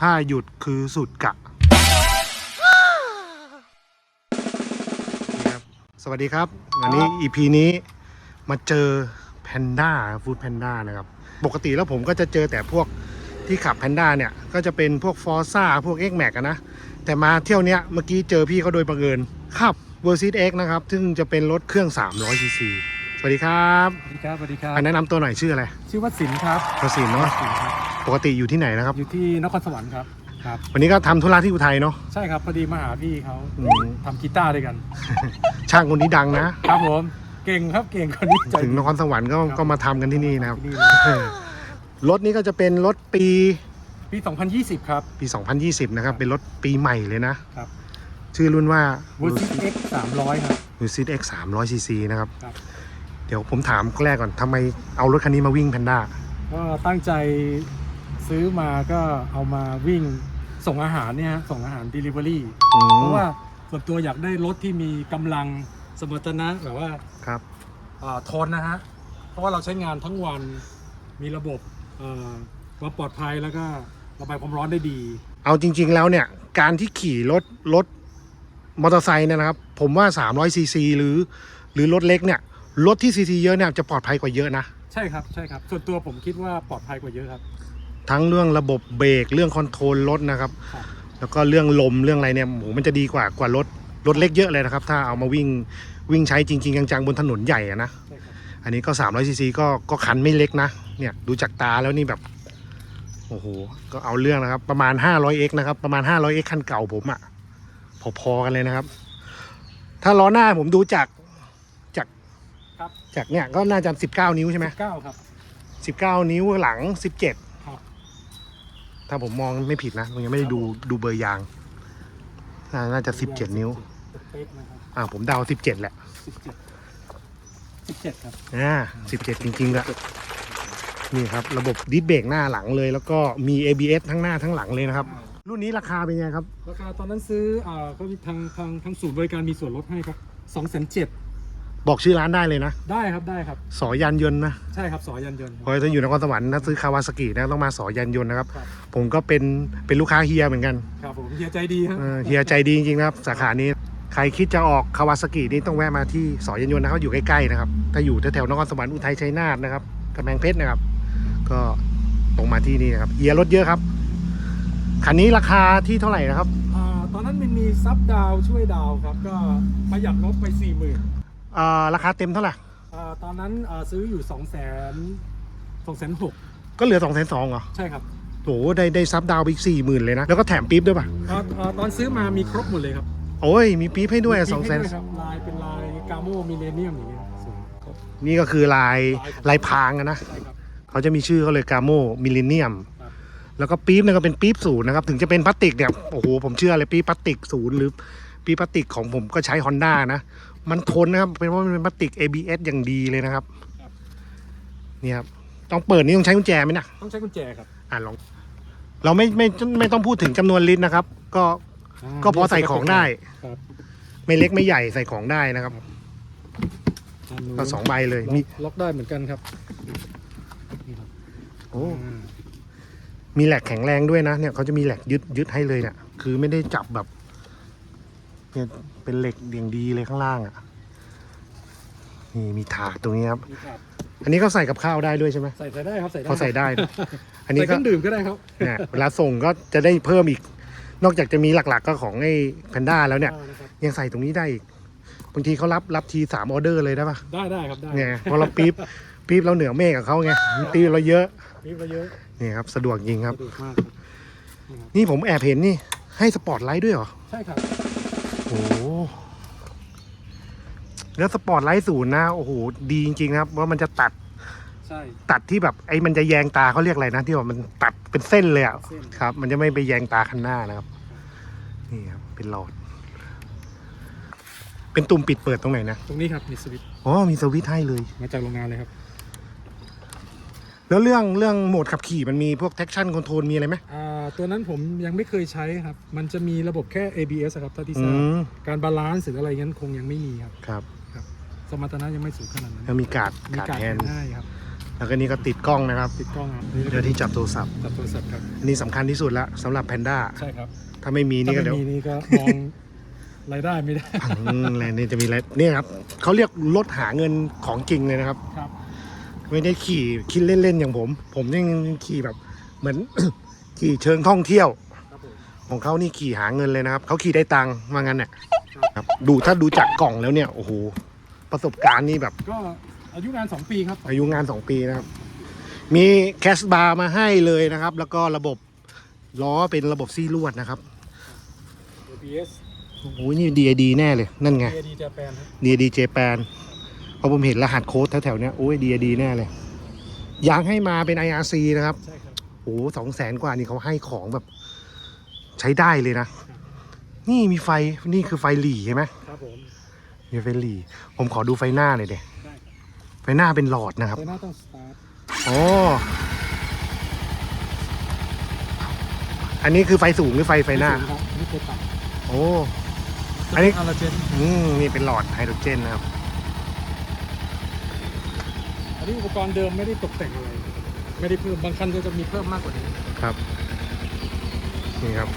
นให้สุดถ้าหยุดคือสุดกะนี่ครับสวัสดีครับ วันนี้ EP นี้มาเจอแพนด้าฟู้ดแพนด้านะครับ ปกติแล้วผมก็จะเจอแต่พวกที่ขับแพนด้าเนี่ย ก็จะเป็นพวกฟอร์ซ่าพวก X Max อะนะ แต่มาเที่ยวเนี้ยเมื่อกี้เจอพี่เขาโดยบังเอิญขับ v e r s i t X นะครับ ซึ่งจะเป็นรถเครื่อง 300 cc สวัสดีครับ สวัสดีครับ สวัสดีครับ อันแนะนำตัวหน่อยชื่ออะไร ชื่อว่าสินครับ ประสินเนาะสินครับ ปกติอยู่ที่ไหนนะครับ อยู่ที่นครสวรรค์ครับครับ วันนี้ก็ทำธุระที่อุทัยเนาะ ใช่ครับพอดีมาหาพี่เขาอืม ทำกีตาร์ด้วยกัน ช่างคนนี้ดังนะ ครับผมเก่งครับเก่งคนนี้ใจถึงนครสวรรค์ก็ก็มาทำกันที่นี่นะครับที่นี่เลยเออรถนี้ก็จะเป็นรถปีปี 2020 ครับ ปี 2020 นะครับ เป็นรถปีใหม่เลยนะ ครับ ชื่อรุ่นว่า w o r d X 300 ครับ v e r s i t X 300 cc นะครับ ครับ เดี๋ยวผมถามแรกก่อนทำไมเอารถคันนี้มาวิ่งแพนด้าก็ตั้งใจ ซื้อมาก็เอามาวิ่งส่งอาหารเนี่ยฮะส่งอาหาร Delivery เพราะว่าส่วนตัวอยากได้รถที่มีกำลังสมรรถนะแบบว่าครับ อ่าทนนะฮะ เพราะว่าเราใช้งานทั้งวันมีระบบเอ่อความปลอดภัยแล้วก็ระบายความร้อนได้ดี เอาจริง ๆ แล้วเนี่ย การที่ขี่รถรถมอเตอร์ไซค์เนี่ยนะครับ ผมว่า 300 cc หรือ หรือรถเล็กเนี่ยรถที่ cc เยอะเนี่ยจะปลอดภัยกว่าเยอะนะ ใช่ครับใช่ครับ ส่วนตัวผมคิดว่าปลอดภัยกว่าเยอะครับ ทั้งเรื่องระบบเบรกเรื่องคอนโทรลรถนะครับครับ แล้วก็เรื่องลมเรื่องอะไรเนี่ยโหมันจะดีกว่ากว่ารถรถเล็กเยอะเลยนะครับ ถ้าเอามาวิ่งวิ่งใช้จริง ๆ จังๆบนถนนใหญ่อะนะใช่ครับอันนี้ก็300ซีซีก็ก็คันไม่เล็กนะเนี่ยดูจากตาแล้วนี่แบบโอ้โหก็เอาเรื่องนะครับประมาณ 500x นะครับประมาณ 500x คันเก่าผมอะพอๆกันเลยนะครับ ถ้าล้อหน้าผมดูจากจากครับจากเนี่ยก็น่าจะ 19 นิ้วใช่ไหมเก้าครับ 19 นิ้วหลัง 17ครับ ถ้าผมมองไม่ผิดนะผมยังไม่ได้ดูดูเบอร์ยาง น่าน่าจะ17นิ้ว เป๊ะนะครับอ่าผมเดา17แหละ17 17ครับอ่า17จริงๆอะนี่ครับ ระบบดิสเบรกหน้าหลังเลย แล้วก็มี ABS ทั้งหน้าทั้งหลังเลยนะครับ รุ่นนี้ราคาเป็นไงครับ ราคาตอนนั้นซื้ออ่าก็มีทางทางทางศูนย์บริการมีส่วนลดให้ครับ2 7 0 0 0 บอกชื่อร้านได้เลยนะ ได้ครับได้ครับ สอยันยนต์นะใช่ครับสอยันยนต์ พอจะอยู่นครสวรรค์นะซื้อคาวาซากินะต้องมาสอยันยนต์นะครับ ครับ ผมก็เป็นเป็นลูกค้าเฮียเหมือนกันครับผมเฮียใจดีครับเออเฮียใจดีจริงๆนะครับ สาขานี้ ใครคิดจะออกคาวาซากินี่ต้องแวะมาที่สอยันยนต์นะครับอยู่ใกล้ๆนะครับ ถ้าอยู่แถวๆนครสวรรค์อุทัยชัยนาทนะครับกำแพงเพชรนะครับ ก็ตรงมาที่นี่นะครับเฮียรถเยอะครับ คันนี้ราคาที่เท่าไหร่นะครับ อ่าตอนนั้นมันมีซับดาวช่วยดาวครับก็ประหยัดงบไป4 0,000 อ่าราคาเต็มเท่าไหร่อ่าตอนนั้นอ่าซื้ออยู่2 0 0 0 0 2 0 0 0 0ก็เหลือสองแสนสองเหรอใช่ครับโอ้โหได้ได้ซับดาวน์ไปอีกสี่หมื่นเลยนะ แล้วก็แถมปี๊บด้วยป่ะอ่าอ่าตอนซื้อมามีครบหมดเลยครับโอ้ย มีปี๊บให้ด้วยสองแสนมีให้วยครับลายเป็นลายกาโมมิเลเนียมอย่างเงี้ยสูงครบนี่ก็คือลายลายพรางอะนะ ใช่ครับ เขาจะมีชื่อเขาเลยกาโมมิลเลเนียม ครับ แล้วก็ปี๊บเนี่ยก็เป็นปี๊บศูนย์นะครับ ถึงจะเป็นพลาสติกเนี่ย โอ้โห ผมเชื่อเลยปี๊บพลาสติกศูนย์หรือปี๊บพลาสติกของผมก็ใช้ Honda นะ มันทนนะครับ เป็นเพราะมันเป็นพลาสติก ABS อย่างดีเลยนะครับนี่ครับต้องเปิดนี่ต้องใช้กุญแจไหมนะต้องใช้กุญแจครับอ่านลอง เราไม่ไม่ไม่ต้องพูดถึงจำนวนลิตรนะครับ ก็ก็พอใส่ของได้ครับ ไม่เล็กไม่ใหญ่ใส่ของได้นะครับอันนู้นก็สองใบเลยล็อกมีล็อกได้เหมือนกันครับนี่ครับโอ้อ่ามีแหลกแข็งแรงด้วยนะเนี่ยเขาจะมีแหลกยึดยึดให้เลยเนี่ยคือไม่ได้จับแบบ เนี่ยเป็นเหล็กเดียางดีเลยข้างล่างอะนี่มีถาดตรงนี้ครับ นี่ครับอันนี้ก็ใส่กับข้าวได้ด้วยใช่ไหมใส่ใส่ได้ครับใส่ได้เขาใส่ได้นะอันใส่นี้เคก็รื่องดื่มก็ได้ครับ เนี่ยเวลาส่งก็จะได้เพิ่มอีก นอกจากจะมีหลักๆก็ของไอ้แพนด้าแล้วเนี่ยได้นะครับยังใส่ตรงนี้ได้อีกบางทีเขารับรับทีสามออเดอร์เลยได้ปะได้ได้ครับได้เนี่ยเพราะเราปี๊บปี๊บเราเหนือเมฆกับเขาไงปี๊บเราเยอะมีมาเยอะนี่ครับ สะดวกจริงครับ สะดวกมากครับนี่ผมแอบเห็นนี่ให้สปอตไลท์ด้วยเหรอ ใช่ครับ โอ้โหแล้วสปอตไลท์ศูนย์นะ โอ้โห ดีจริงๆนะครับ ว่ามันจะตัดใช่ตัดที่แบบไอ้มันจะแยงตาเขาเรียกอะไรนะที่ว่ามันตัดเป็นเส้นเลยอะเส้นครับ มันจะไม่ไปแยงตาคันหน้านะครับ นี่ครับ เป็นหลอด เป็นตุ่มปิดเปิดตรงไหนนะ ตรงนี้ครับมีสวิตช์อ๋อมีสวิตช์ให้เลย มาจากโรงงานเลยครับ แล้วเรื่องเรื่องโหมดขับขี่มันมีพวก traction control มีอะไรไหม อ่าตัวนั้นผมยังไม่เคยใช้ครับ มันจะมีระบบแค่ ABS อะครับเท่าที่อืทราบมการบาลานซ์หรืออะไรงั้นคงยังไม่มีครับ ครับสมรรถนะยังไม่สูงขนาดนั้นแล้วมีการ์ดมีการ์ดการแทนให้ครับ แล้วก็นี่ก็ติดกล้องนะครับติดกล้องครับนี่เดี๋ยวที่จับโทรศัพท์จับโทรศัพท์ครับอันนี่สำคัญที่สุดละสำหรับแพนด้าใช่ครับถ้าไม่มีนี่ถ้าก็เดี๋ยวไม่มีนี่ก็มองรายได้ไม่ได้ อืมอะไรนี่จะมีอะไรเนี่ยครับเขาเรียกรถหาเงินของจริงเลยนะครับ ครับ ไม่ได้ขี่คิดเล่นๆอย่างผม ผมยังขี่แบบเหมือน ขี่เชิงท่องเที่ยวครับผมของเขานี่ขี่หาเงินเลยนะครับเขาขี่ได้ตังค์ว่างั้นเนี่ยครับดูถ้าดูจากกล่องแล้วเนี่ยโอ้โหประสบการณ์นี่แบบ ก็อายุงาน 2 ปีครับ อายุงาน 2 ปีนะครับ มีแคสบาร์มาให้เลยนะครับ แล้วก็ระบบล้อเป็นระบบซี่ลวดนะครับ ABS โอ้โหนี่ DID แน่เลย นั่นไง AD Japan ครับ DID Japan พอผมเห็นรหัสโค้ดแถวๆเนี้ยโอ้ย DID แน่เลย อยากให้มาเป็น IRC นะครับใช่ครับโอ้สองแสนกว่านี่เขาให้ของแบบ ใช้ได้เลยนะ นี่มีไฟนี่คือไฟหลีใช่ไหมครับผมมีไฟหลีผมขอดูไฟหน้าหน่อยเดได้ครับไฟหน้าเป็นหลอดนะครับไฟหน้าต้องสตาร์ทอ๋ออันนี้คือไฟสูงหรือไฟไฟหน้าครับนี่เป็นตัดโอ้อันนี้อาราเจนอืมนี่เป็นหลอดไฮโดรเจนนะครับ อันนี้อุปกรณ์เดิมไม่ได้ตกแต่งอะไร ไม่ได้เพิ่มบางคันก็จะมีเพิ่มมากกว่านี้ครับ นี่ครับ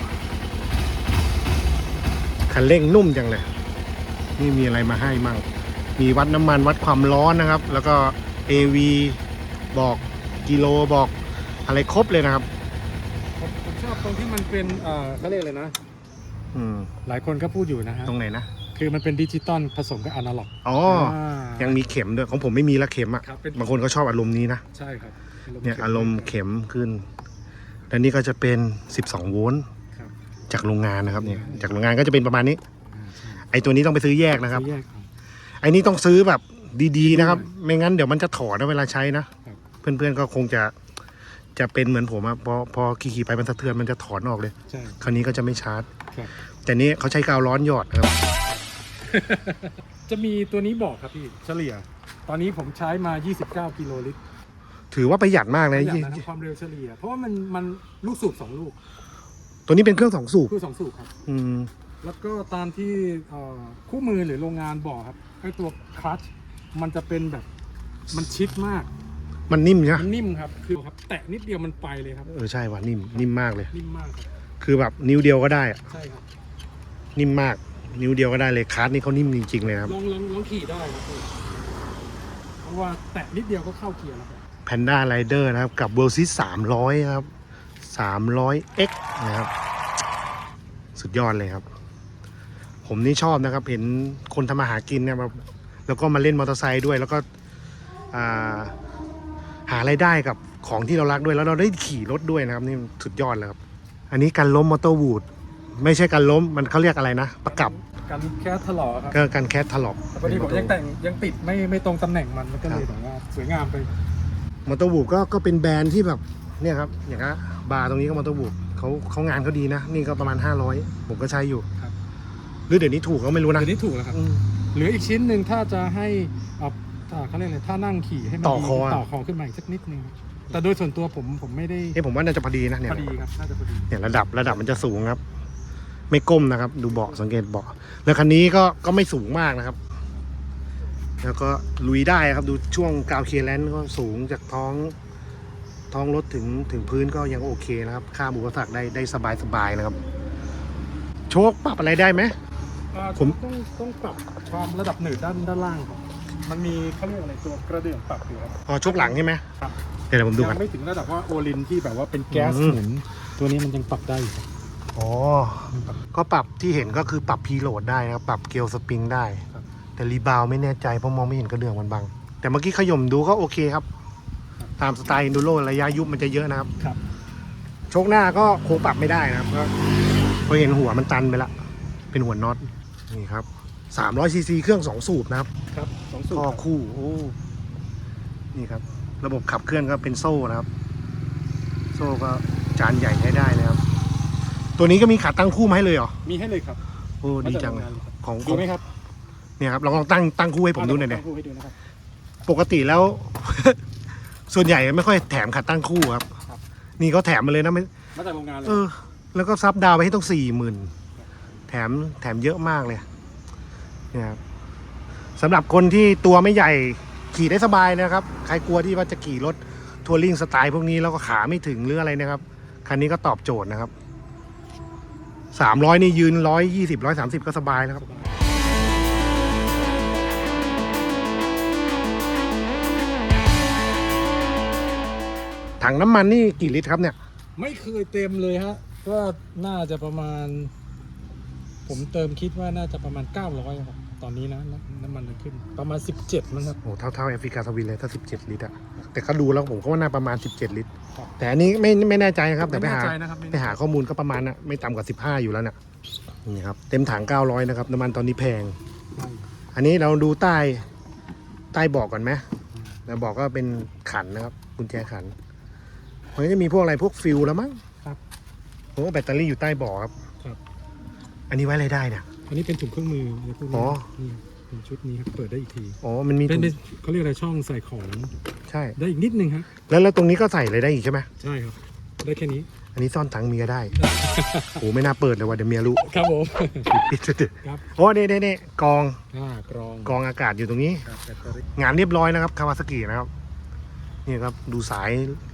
คันเร่งนุ่มจังเลย นี่มีอะไรมาให้มั่ง มีวัดน้ำมันวัดความร้อนนะครับ แล้วก็ AV บอกกิโลบอกอะไรครบเลยนะครับผมผมชอบตรงที่มันเป็นเอ่อเขาเรียกอะไรนะ อืม หลายคนก็พูดอยู่นะฮะ ตรงไหนนะ คือมันเป็นดิจิตอลผสมกับอนาล็อกอ๋อยังมีเข็มด้วยของผมไม่มีละเข็มอะครับเป็นบางคนก็ชอบอารมณ์นี้นะใช่ครับเนี่ยอารมณ์เข็มขึ้นแล้วนี่ก็จะเป็น 12 โวลต์ครับจากโรงงานนะครับเนี่ยจากโรงงานก็จะเป็นประมาณนี้อ่าใช่ไอตัวนี้ต้องไปซื้อแยกนะครับซื้อแยกเอาไอ้นี่ต้องซื้อแบบดีๆนะครับ ไม่งั้นเดี๋ยวมันจะถอดนะเวลาใช้นะครับเพื่อนๆก็คงจะจะเป็นเหมือนผมอะพอพอขี่ๆไปมันสะเทือนมันจะถอนออกเลยใช่คราวนี้ก็จะไม่ชาร์จครับแต่นี้เขาใช้กาวร้อนหยอดนะครับ จะมีตัวนี้บอกครับพี่เฉลี่ย ตอนนี้ผมใช้มา 29 กิโลลิตรถือว่าประหยัดมากปเลยระหยัดนะครับความเร็วเฉลี่ย เพราะว่ามันมันลูกสูบสองลูกตัวนี้เป็นเครื่องสองสูบคือสองสูบครับ อืมแล้วก็ตามที่เอ่อคู่มือหรือโรงงานบอกครับไอ้ตัวคลัตช์มันจะเป็นแบบมันชิดมาก มันนิ่มใช่ไหมมันนิ่มครับ คือครับ แตะนิดเดียวมันไปเลยครับ เออใช่ว่ะนิ่มนิ่มมากเลย นิ่มมากครับ คือแบบนิ้วเดียวก็ได้อะใช่ครับ นิ่มมาก นิ้วเดียวก็ได้เลยคาร์ดนี่เขานิ่มจริงๆเลยครับลองลองลองขี่ได้ครับพี่เพราะว่าแตะนิดเดียวก็เข้าเกียร์แล้วครับแพนด้าไรเดอร์นะครับ กับเวอร์ซิสามร้อยครับสามร้อยเอ็กนะครับ สุดยอดเลยครับ ผมนี่ชอบนะครับ เห็นคนทำมาหากินเนี่ยแบบแล้วก็มาเล่นมอเตอร์ไซค์ด้วย แล้วก็อ่าหาไรายได้กับของที่เรารักด้วย แล้วเราได้ขี่รถด้วยนะครับ นี่สุดยอดเลยครับ อันนี้การล้มมอเตอร์วูด ไม่ใช่การล้มมันเขาเรียกอะไรนะ ประกับกันแค่ถลอกครับก็การแคสถลอกแต่พอดีผมยังแต่งยังติดไม่ไม่ตรงตำแหน่งมันมันก็เลยครับแบบว่าสวยงามไปมอเตอร์วูดก็ก็เป็นแบรนด์ที่แบบเนี่ยครับอย่างก็บาร์ตรงนี้ก็มอเตอร์วูดเขาเขางานเขาดีนะ นี่ก็ประมาณ 500 ผมก็ใช้อยู่ครับหรือเดี๋ยวนี้ถูกก็ไม่รู้นะเดี๋ยวนี้ถูกแล้วครับ อืมเหลืออีกชิ้นหนึ่งถ้าจะให้เอาอ่าเขาเรียกอะไรถ้านั่งขี่ให้มันต่อคอดีต่อคอขึ้นมาอีกสักนิดนึงครับแต่โดยส่วนตัวผมผมไม่ได้เอ้ผมว่าน่าจะพอดีนะเนี่ยพอดีครับน่าจะพอดี เนี่ยระดับระดับมันจะสูงครับ ไม่ก้มนะครับ ดูเบาะสังเกตเบาะแล้วคันนี้ก็ก็ไม่สูงมากนะครับ แล้วก็ลุยได้ครับดูช่วงกาวเคแลนก็สูงจากท้องท้องรถถึงถึงพื้นก็ยังโอเคนะครับข้ามอุปสรรคได้ได้สบายสบายๆนะครับ โชคปรับอะไรได้ไหมอ่าผมต้องต้องปรับความระดับหนืดด้านด้านล่างครับมันมีเขาเรียกอะไรตัวกระเดื่องปรับอยู่ครับอ๋อโชคหลังใช่ไหมครับเดี๋ยวผมดูยักันงไม่ถึงระดับว่าโอลินที่แบบว่าเป็นแก๊สอืมหมุนตัวนี้มันยังปรับได้อยู่ครับ อ๋อ ก็ปรับที่เห็นก็คือปรับพีโหลดได้นะครับปรับเกลสปริงได้ครับแต่รีบาวไม่แน่ใจเพราะมองไม่เห็นกระเดื่องมันบัง แต่เมื่อกี้ขย่มดูก็โอเคครับ ตามสไตล์อินดูโรระยะยุบมันจะเยอะนะครับครับโชคหน้าก็คงปรับไม่ได้นะครับก็เพราะเห็นหัวมันตันไปละ เป็นหัวน็อตนี่ครับ300ซีซีเครื่อง2สูบนะครับครับสองสูบท่อครับคู่โอ้นี่ครับ ระบบขับเคลื่อนก็เป็นโซ่นะครับ โซ่ก็จานใหญ่ใช้ได้เลยครับ ตัวนี้ก็มีขาตั้งคู่มาให้เลยเหรอ มีให้เลยครับโอ้ดีจังมาเลยจากโรงงานเลยครับของขดูองไหมครับเนี่ยครับลองลองตั้งตั้งคู่ให้ผมดูหน่อยเลเนี่ย ให้ดูนะครับ ปกติแล้ว ส่วนใหญ่ไม่ค่อยแถมขาตั้งคู่ครับ ครับ นี่เขาแถมมาเลยนะไม่มาจากโรงงานเลยเออ แล้วก็ซับดาวไปให้ต้องสี่หมื่นแถมแถมเยอะมากเลยเนี่ยครับสำหรับคนที่ตัวไม่ใหญ่ขี่ได้สบายนะครับ ใครกลัวที่ว่าจะขี่รถทัวริงสไตล์พวกนี้แล้วก็ขาไม่ถึงหรืออะไรนะครับ คันนี้ก็ตอบโจทย์นะครับ สามร้อยนี่ยืนร้อยยี่สิบร้อยสามสิบก็สบายแล้วครับ ถังน้ำมันนี่กี่ลิตรครับเนี่ย ไม่เคยเต็มเลยฮะ ก็น่าจะประมาณ ผมเติมคิดว่าน่าจะประมาณ 900ครับ ตอนนี้นะน้ำน้ำมันมันขึ้น ประมาณ 17มั้งครับ โอ้เท่าเท่าแอฟริกาสวินเลยถ้า 17 ลิตรอะแต่ก็ดูแล้วผมก็ว่าน่าประมาณ 17 ลิตร ครับ แต่อันนี้ไม่ไม่แน่ใจนะครับ แต่ไปไม่หาแน่ใจนะครับไม่ไปแน่ใจหาข้อมูลก็ประมาณน่ะไม่ต่ำกว่า 15 อยู่แล้วเนี่ยนี่ครับ เต็มถัง 900 นะครับ น้ำมันตอนนี้แพง อันนี้เราดูใต้ใต้เบอกก่อนไหมแล้วบอกก็เป็นขันนะครับ กุญแจขันมันก็จะมีพวกอะไรพวกฟิลแล้วมั้งครับผมว่าแบตเตอรี่อยู่ใต้เบอกครับครับ อันนี้ไว้อะไรได้เนี่ย อันนี้เป็นถุงเครื่องมืออะไรพวกอ๋นี้อนี่เป็นชุดนี้ครับเปิดได้อีกทีอ๋อ มันมีเป็นถุงเป็นเขาเรียกอะไรช่องใส่ของใช่ ได้อีกนิดนึงฮะแล้วแล้วตรงนี้ก็ใส่อะไรได้อีกใช่ไหมใช่ครับ ได้แค่นี้อันนี้ซ่อนถังเมียได้ โอ้ไม่น่าเปิดเลยว่ะเดี๋ยวเมียรู้ ครับผม ปิดปิดปิดครับ โอ้เน่เน่เน่กองอ่ากรองกองอากาศอยู่ตรงนี้ ครับแบตเตอรี่งานเรียบร้อยนะครับคาวาซากินะครับนี่ครับดูสาย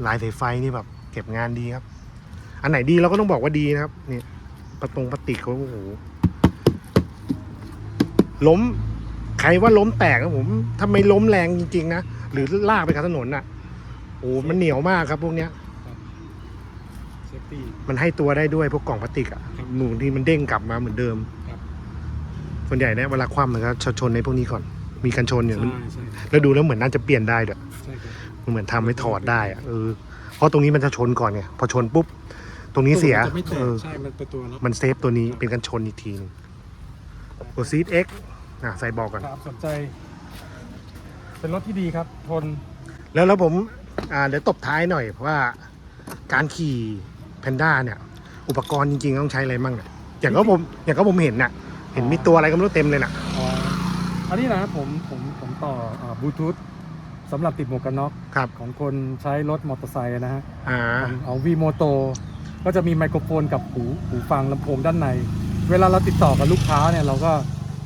ลายสายไฟนี่แบบเก็บงานดีครับ อันไหนดีเราก็ต้องบอกว่าดีนะครับนี่ประตงปฏิกเขาโอ้โห ล้ม ใครว่าล้มแตกนะผมถ้าไม่ล้มแรงจริงๆนะ หรือลากไปกับถนนน่ะ โอ้มันเหนียวมากครับพวกเนี้ยเซฟตี้มันให้ตัวได้ด้วยพวกกล่องพลาสติกอะครับหนูที่มันเด้งกลับมาเหมือนเดิมครับส่วนใหญ่เนี่ยเวลาคว่ำมันก็ชนชนในพวกนี้ก่อน มีกันชนอยู่ใช่มันใช่แล้วดูแล้วเหมือนน่าจะเปลี่ยนได้ด้วยใช่ครับมันเหมือนทำให้ถอดได้อะเออเพราะตรงนี้มันจะชนก่อนไงพอชนปุ๊บตรงนี้เสียจะไม่แตเอกอใช่มันเป็นตัวรับมันเซฟตัวนี้เป็นกันชนอีกทีหนึงตัวซีดเอ็ก อะใส่บอกก่อน ครับสนใจ เป็นรถที่ดีครับ ทนแล้วแล้วผมอ่าเดี๋ยวตบท้ายหน่อยว่าการขี่แพนด้าเนี่ย อุปกรณ์จริงๆ ต้องใช้อะไรมั่งเนี่ยอย่างก็ผมอย่างก็ผมเห็นน่ะ เห็นมีตัวอะไรก็ไม่รู้เต็มเลยน่ะ อ๋ออันนี้นะครับผมผมผมต่อบลูทูธสำหรับติดหมวกกันน็อกครับ ของคนใช้รถมอเตอร์ไซค์นะฮะอ่าของของวีโมโตก็จะมีไมโครโฟนกับหูหูฟังลำโพงด้านใน เวลาเราติดต่อกับลูกค้าเนี่ยเราก็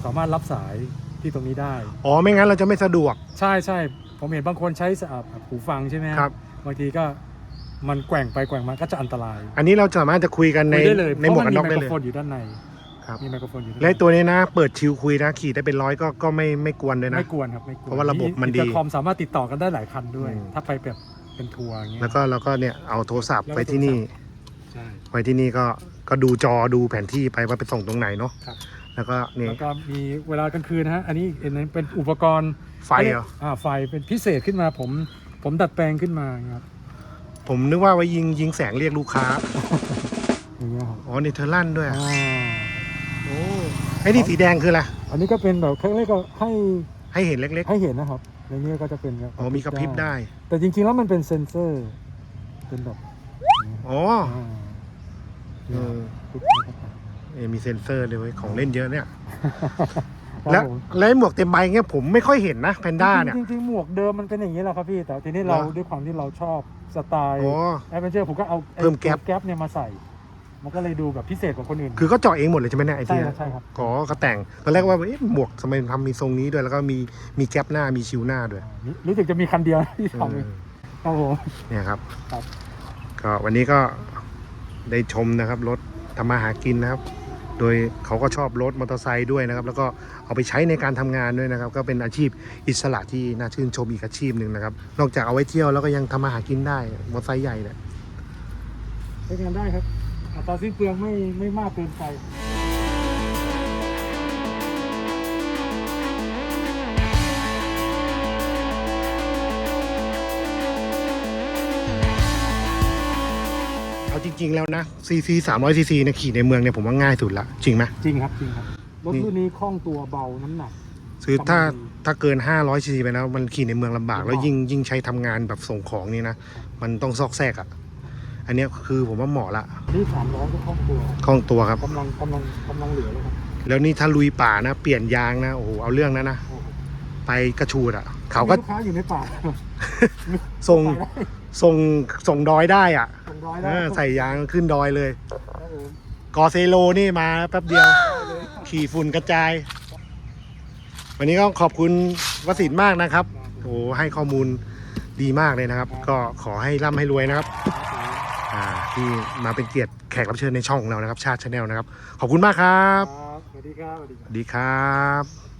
สามารถรับสายที่ตรงนี้ได้ อ๋อ ไม่งั้นเราจะไม่สะดวก ใช่ใช่ผมเห็นบางคนใช้สอ่าหูฟังใช่ไหมฮะครับ บางทีก็มันแกว่งไปแกว่งมาก็จะอันตรายอันนี้เราสามารถจะคุยกันในคุยได้เลยในหมวกกันน็อกเพได้ราะเลมียไมโครโฟนอยู่ด้านในครับ มีไมโครโฟนอยู่ด้านและในตัวนี้นะ เปิดชิวคุยนะ ขี่ได้เป็นร้อยก็ก็ไม่ไม่กวนเลยนะ ไม่กวนครับไม่กวนเพราะว่าระบบมันดีอิเตอร์คอมสามารถติดต่อกันได้หลายคันด้วย อืม ถ้าไปแบบเป็นทัวร์อย่างเงี้ย แล้วก็เราก็เนี่ยเอาโทรศัพท์แล้วก็ ไปที่นี่ ใช่ ไว้ที่นี่ก็ก็ดูจอดูแผนที่ไปว่าไปส่งตรงไหนเนาะครับ แล้วก็นี่ แล้วก็มีเวลากลางคืนนะฮะ อันนี้อันนี้เป็นอุปกรณ์ไฟเหรอ อ่าไฟเป็นพิเศษขึ้นมาผมผมดัดแปลงขึ้นมาครับผมนึกว่าไว้ยิงยิงแสงเรียกลูกค้า อย่างเงี้ยครับอ๋อนี่เธอลั่นด้วยอะอ่าโอ้ไอ้นี่สีแดงคืออะไร อันนี้ก็เป็นแบบเขาเรียกว่าให้ให้เห็นเล็กให้เห็นนะครับในนี้ก็จะเป็นแบบๆ อ๋อมีกระพริบได้ แต่จริงๆแล้วมันเป็นเซ็นเซอร์เป็นแบบอ๋ออ่าเออ ปุ๊บเข้าไปเอ้ย มีเซ็นเซอร์เลยเว้ยของเล่นเยอะเนี่ยครับแล้วผมแล้วไอ้หมวกเต็มใบเงี้ยผมไม่ค่อยเห็นนะแพนด้าเนี่ย จริงๆจริงๆหมวกเดิมมันเป็นอย่างนี้แหละครับพี่ แต่ทีนี้เราเหรอด้วยความที่เราชอบสไตล์อ๋อแอดเวนเจอร์ผมก็เอาไอ้เพิ่มแก๊ปตัวแก๊ปเนี่ยมาใส่ มันก็เลยดูแบบพิเศษกว่าคนอื่น คือก็เจาะเองหมดเลยใช่ไหมเนี่ยไอ้ใช่ที่ครับใช่ครับขอก็แต่งตอนแรกว่าเอ๊ะหมวกทำไมทำมีทรงนี้ด้วยแล้วก็มีมีแก๊ปหน้ามีชิวหน้าด้วยนี่รู้สึกจะมีคันเดียวที่เอทำอครับผม เนี่ยครับ ครับ ก็วันนี้ก็ได้ชมนะครับ รถทำมาหากินนะครับ โดยเขาก็ชอบรถมอเตอร์ไซค์ด้วยนะครับ แล้วก็เอาไปใช้ในการทำงานด้วยนะครับ ก็เป็นอาชีพอิสระที่น่าชื่นชมอีกอาชีพหนึ่งนะครับ นอกจากเอาไว้เที่ยวแล้วก็ยังทำมาหากินได้มอเตอร์ไซค์ใหญ่เนี่ยใช้งานได้ครับอัตราสิ้นเปลืองไม่ไม่มากเกินไป ริง ๆ แล้วนะซีซีสามร้อยซีซีเนี่ยขี่ในเมืองเนี่ยผมว่าง่ายสุดละจริงไหมจริงครับจริงครับรถนี่รุ่นนี้คล่องตัวเบาน้ำหนัก คือถ้าประมาณนี้ถ้าเกิน500ซีซีไปแล้วมันขี่ในเมืองลำบากลำบาก แล้วยิ่งยิ่งใช้ทำงานแบบส่งของนี่นะมันต้องซอกแซกอะ่ะอันเนี้ยคือผมว่าเหมาะละนี่สามร้อยก็คล่องตัวคล่องตัวครับ กำลังกำลังกำลังเหลือเลยครับแล้วนี่ถ้าลุยป่านะ เปลี่ยนยางนะโอ้โหเอาเรื่องนะนะโอ้โหไปกระชูดอะ่ะ เขาก็มีลูกค้าอยู่ในป่าส่งใส่ได้ส่งส่งดอยได้อะ่ะสองร้อยเอได้อใส่ยางขึ้นดอยเลย ครับผมกอเซโลนี่มาแป๊บเดียว ขี่ฝุ่นกระจาย วันนี้ก็ขอบคุณวสินทร์มากนะครับโอ้ให้ข้อมูลดีมากเลยนะครับ ก็ขอให้ร่ำให้รวยนะครับ อ่าที่มาเป็นเกียรติแขกรับเชิญในช่องของเรานะครับ ชาติชาแนลนะครับ ขอบคุณมากครับ ครับสวัสดีครับสวัสดีครับสวัสดีครับ